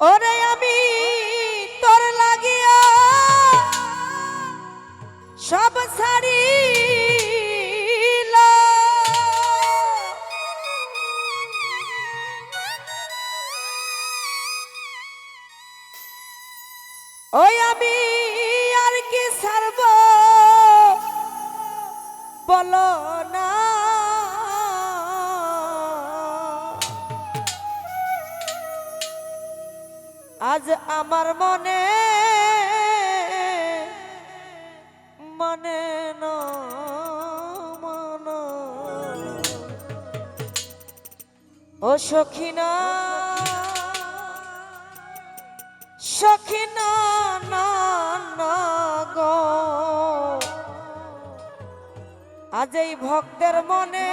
ওরে আমি তোর লাগিয়া সব ছাড়িল। ওই আমি আর কি ছাড়ব? বলো না আজ আমার মনে মনে মন। ও সখিনা সখিনা আজ এই ভক্তের মনে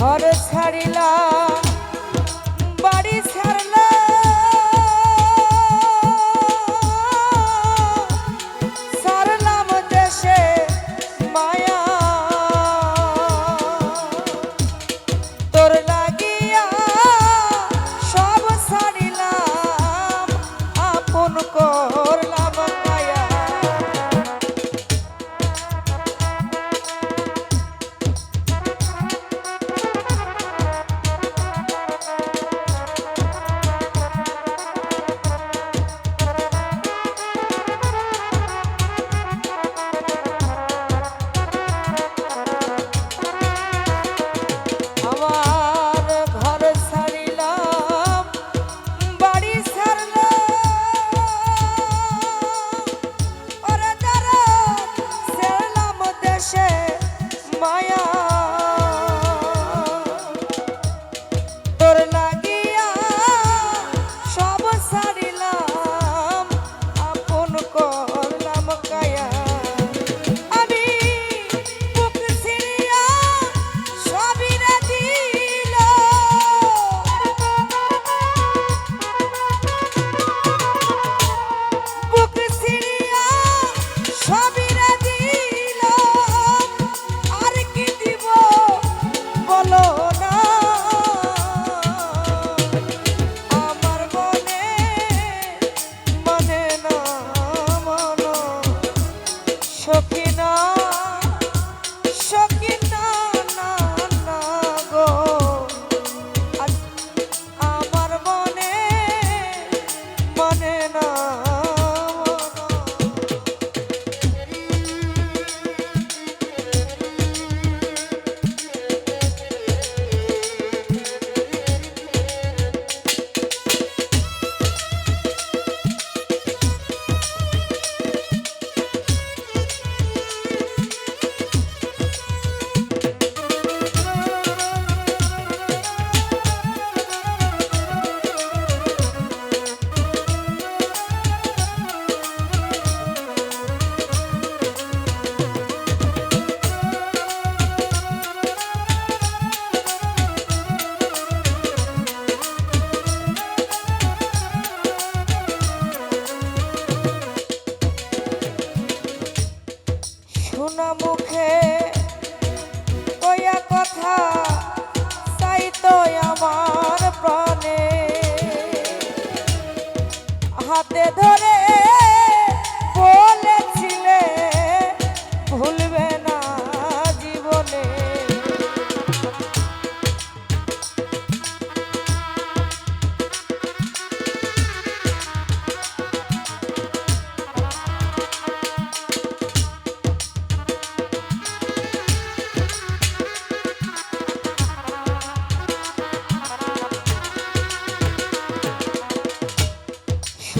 ঘর ছাড়িলা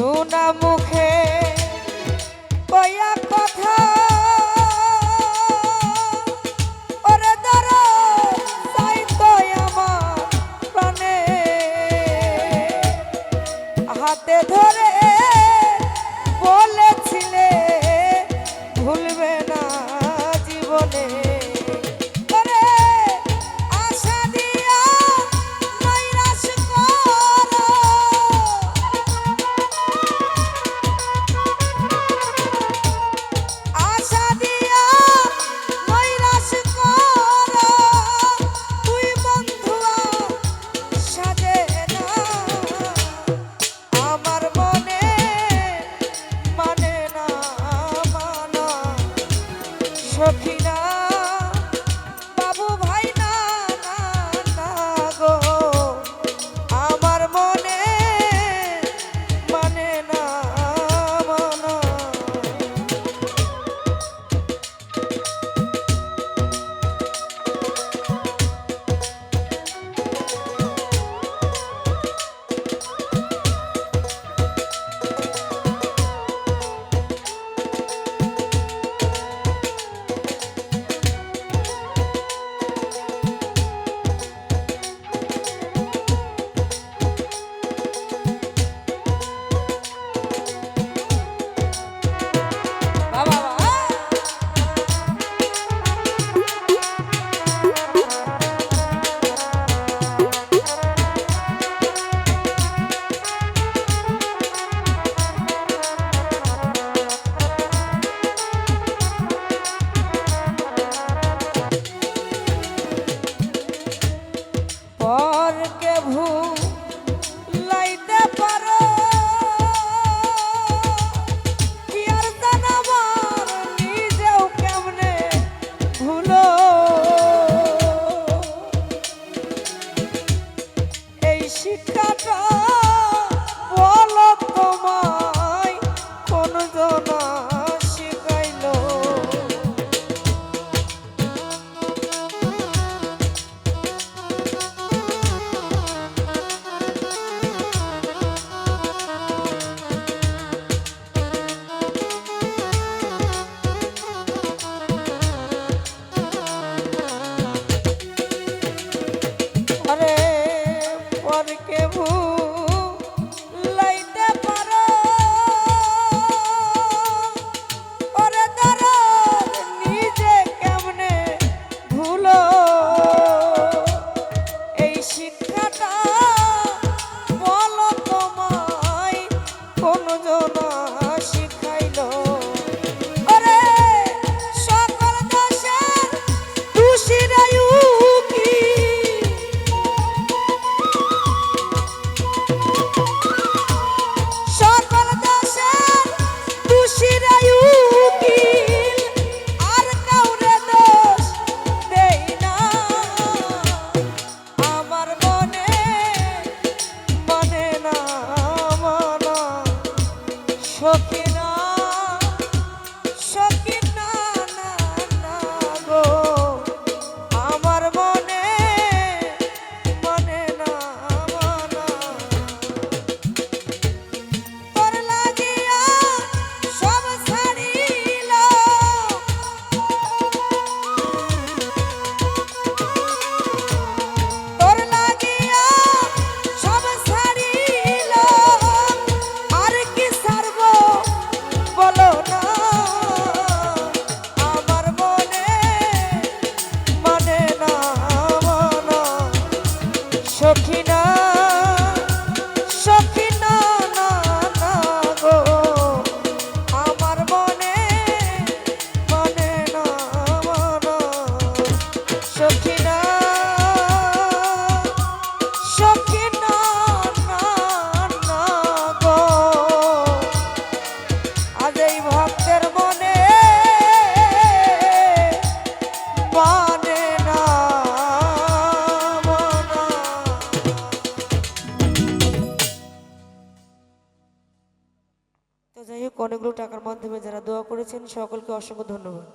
Una mujer অনেকগুলো টাকার মাধ্যমে যারা দোয়া করেছেন সকলকে অসংখ্য ধন্যবাদ।